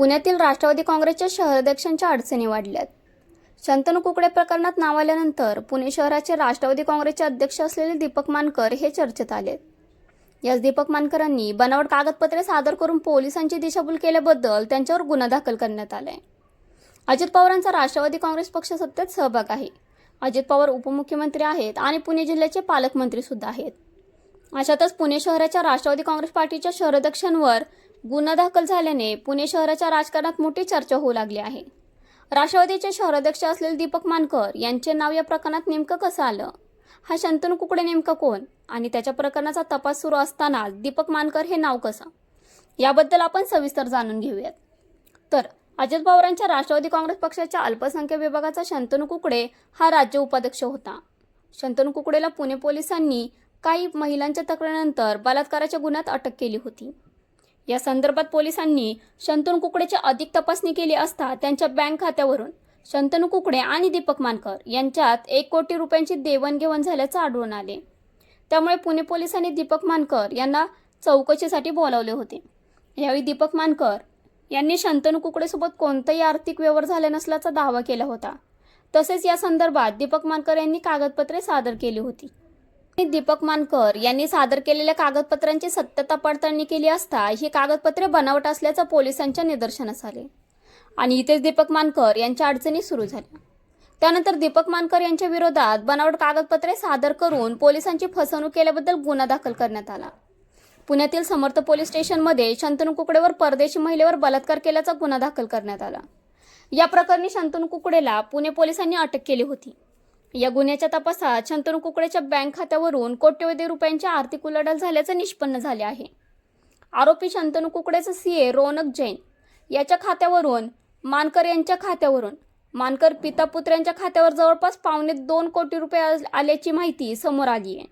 पुण्यातील राष्ट्रवादी काँग्रेसच्या शहराध्यक्षांच्या अडचणी वाढल्यात. शंतनू कुकडे प्रकरणात नाव आल्यानंतर पुणे शहराचे राष्ट्रवादी काँग्रेसचे अध्यक्ष असलेले दीपक मानकर हे चर्चेत आले याच दीपक मानकरांनी बनावट कागदपत्रे सादर करून पोलिसांची दिशाभूल केल्याबद्दल त्यांच्यावर गुन्हा दाखल करण्यात आलाय. अजित पवारांचा राष्ट्रवादी काँग्रेस पक्ष सत्तेत सहभाग आहे. अजित पवार उपमुख्यमंत्री आहेत आणि पुणे जिल्ह्याचे पालकमंत्री सुद्धा आहेत. अशातच पुणे शहराच्या राष्ट्रवादी काँग्रेस पार्टीच्या शहराध्यक्षांवर गुन्हा दाखल झाल्याने पुणे शहराच्या राजकारणात मोठी चर्चा होऊ लागली आहे. राष्ट्रवादीचे शहराध्यक्ष असलेले दीपक मानकर यांचे नाव या प्रकरणात नेमकं कसं आलं? हा शंतनू कुकडे नेमका कोण? आणि त्याच्या प्रकरणाचा तपास सुरू असताना दीपक मानकर हे नाव कसं? याबद्दल आपण सविस्तर जाणून घेऊयात. तर अजित पवारांच्या राष्ट्रवादी काँग्रेस पक्षाच्या अल्पसंख्याक विभागाचा शंतनू कुकडे हा राज्य उपाध्यक्ष होता. शंतनू कुकडेला पुणे पोलिसांनी काही महिलांच्या तक्रारीनंतर बलात्काराच्या गुन्ह्यात अटक केली होती. या संदर्भात पोलिसांनी शंतनू कुकडेची अधिक तपासणी केली असता त्यांच्या बँक खात्यावरून शंतनू कुकडे आणि दीपक मानकर यांच्यात एक कोटी रुपयांची देवाणघेवाण झाल्याचं आढळून आले. त्यामुळे पुणे पोलिसांनी दीपक मानकर यांना चौकशीसाठी बोलावले होते. यावेळी दीपक मानकर यांनी शंतनू कुकडेसोबत कोणताही आर्थिक व्यवहार झाला नसल्याचा दावा केला होता. तसेच या संदर्भात दीपक मानकर यांनी कागदपत्रे सादर केली होती. दीपक मानकर यांनी सादर केलेल्या कागदपत्रांची सत्यता पडताळणी केली असता ही कागदपत्रे बनावट असल्याचं पोलिसांच्या निदर्शनास आले. आणि इथेच दीपक मानकर यांच्या अडचणी सुरू झाल्या. त्यानंतर दीपक मानकर यांच्या विरोधात बनावट कागदपत्रे सादर करून पोलिसांची फसवणूक केल्याबद्दल गुन्हा दाखल करण्यात आला. पुण्यातील समर्थ पोलीस स्टेशनमध्ये शंतनू कुकडेवर परदेशी महिलेवर बलात्कार केल्याचा गुन्हा दाखल करण्यात आला. या प्रकरणी शंतनू कुकडेला पुणे पोलिसांनी अटक केली होती. या गुन्ह्याच्या तपासात शंतनू कुकडेच्या बँक खात्यावरून कोट्यवधी रुपयांची आर्थिक उलाढाल झाल्याचं निष्पन्न झाले आहे. आरोपी शंतनू कुकडेचा सीए रोनक जैन याच्या खात्यावरून मानकर यांच्या खात्यावरून मानकर पिता पुत्र्यांच्या खात्यावर जवळपास पावणे दोन कोटी रुपये आल्याची माहिती समोर आली आहे.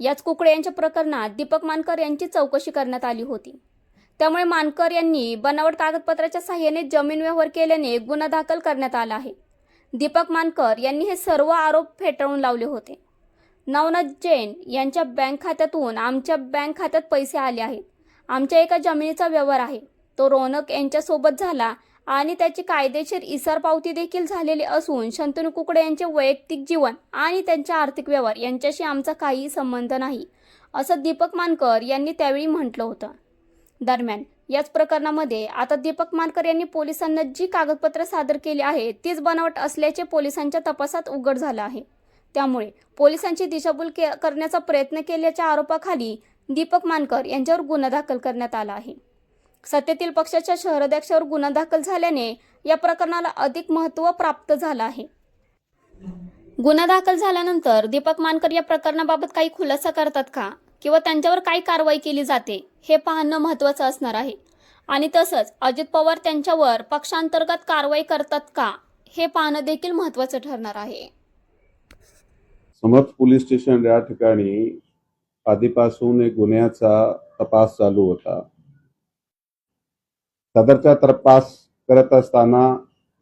याच कुकडे यांच्या प्रकरणात दीपक मानकर यांची चौकशी करण्यात आली होती. त्यामुळे मानकर यांनी बनावट कागदपत्राच्या साह्याने जमीन व्यवहार केल्याने गुन्हा दाखल करण्यात आला आहे. दीपक मानकर यांनी हे सर्व आरोप फेटाळून लावले होते. नवनाथ जैन यांच्या बँक खात्यातून आमच्या बँक खात्यात पैसे आले आहेत. आमच्या एका जमिनीचा व्यवहार आहे. तो रौनक यांच्यासोबत झाला आणि त्याची कायदेशीर इसार पावती देखील झालेली असून शंतनू कुकडे यांचे वैयक्तिक जीवन आणि त्यांचे आर्थिक व्यवहार यांच्याशी आमचा काहीही संबंध नाही असं दीपक मानकर यांनी त्यावेळी म्हटलं होतं. दरम्यान याच प्रकरणामध्ये आता दीपक मानकर यांनी पोलिसांना जी कागदपत्र सादर केली आहेत तीच बनावट असल्याचे पोलिसांच्या तपासात उघड झालं आहे. त्यामुळे पोलिसांची दिशाभूल के करण्याचा प्रयत्न केल्याच्या आरोपाखाली दीपक मानकर यांच्यावर गुन्हा दाखल करण्यात आला आहे. सत्तेतील पक्षाच्या शहराध्यक्षावर गुन्हा दाखल झाल्याने या प्रकरणाला अधिक महत्त्व प्राप्त झालं आहे. गुन्हा दाखल झाल्यानंतर दीपक मानकर या प्रकरणाबाबत काही खुलासा करतात का? किंवा त्यांच्यावर काय कारवाई केली जाते हे पाहणं महत्त्वाचं असणार आहे. आणि तसंच अजित पवार त्यांच्यावर पक्षांतर्गत कारवाई करतात का हे पाहणं देखील महत्त्वाचं ठरणार आहे. समर्थ पोलीस स्टेशन या ठिकाणी आधीपासून एक गुन्ह्याचा तपास चालू होता. सदरचा तपास करत असताना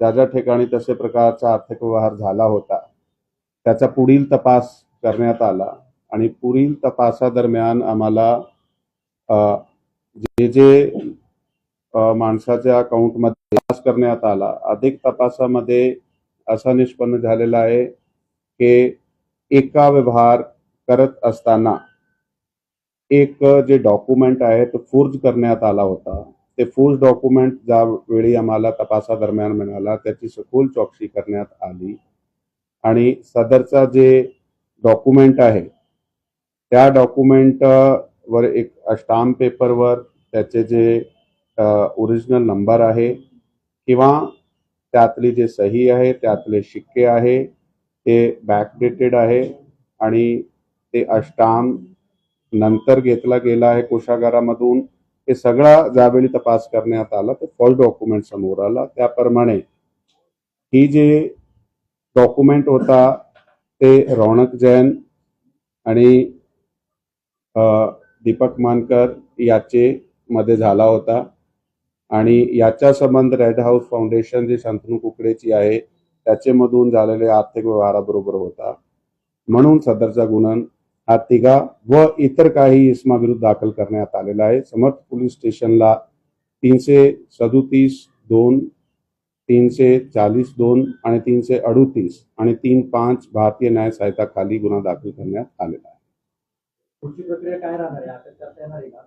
ज्या ज्या ठिकाणी तसे प्रकारचा आर्थिक व्यवहार झाला होता त्याचा पुढील तपास करण्यात आला. आणि पुढील तपासादरम्यान आम्हाला जे जे माणसाच्या अकाउंटमध्ये तपास करण्यात आला अधिक तपासामध्ये असा निष्पन्न झालेला आहे की एका व्यवहार करत असताना एक जे डॉक्युमेंट आहे तो फोर्ज करण्यात आला होता. ते फोर्ज डॉक्युमेंट ज्यावेळी आम्हाला तपासादरम्यान मिळाला त्याची सखोल चौकशी करण्यात आली. आणि सदरचा जे डॉक्युमेंट आहे त्या डॉक्युमेंटवर एक स्टाम्प पेपरवर त्याचे जे ओरिजिनल नंबर आहे किंवा त्यातली जे सही आहे त्यातले शिक्के आहे ते बॅकडेटेड आहे आणि ते अष्टाम नंतर घेतला गेला आहे कोशागारामधून हे सगळा ज्यावेळी तपास करण्यात आला तर फॉल्स डॉक्युमेंट समोर आला. त्याप्रमाणे ही जे डॉक्युमेंट होता ते रौनक जैन आणि दीपक मानकर याचे मध्ये झाला होता. आणि याचा संबंध रेड हाऊस फाउंडेशन जी शांतनू कुकडेची आहे त्याचेमधून झालेले आर्थिक व्यवहाराबरोबर होता. म्हणून सदरचा गुन्हा हा तिघा व इतर काही इसमाविरुद्ध दाखल करण्यात आलेला आहे. समर्थ पोलीस स्टेशनला तीनशे सदोतीस दोन तीनशे चाळीस दोन आणि तीनशे अडुतीस आणि तीन पाच भारतीय न्याय संहिता खाली गुन्हा दाखल करण्यात आलेला आहे. पुढची प्रक्रिया काय राहणार आहे? करता येणार आहे का?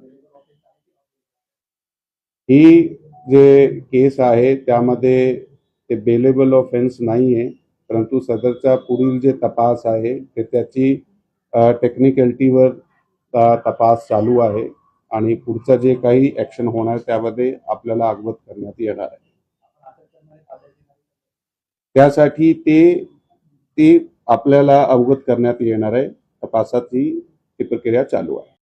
ही जे केस आहे त्यामध्ये ते बेलेबल ऑफेन्स नाही आहे परंतु सदरचा पुढील जे तपास आहे ते त्याची टेक्निकॅलिटीवर तपास चालू आहे आणि पुढचं जे काही ॲक्शन होणार त्यामध्ये आपल्याला अवगत करण्यात येणार आहे. त्यासाठी ते ते आपल्याला अवगत करण्यात येणार आहे तपासात ही ती प्रक्रिया चालू आहे.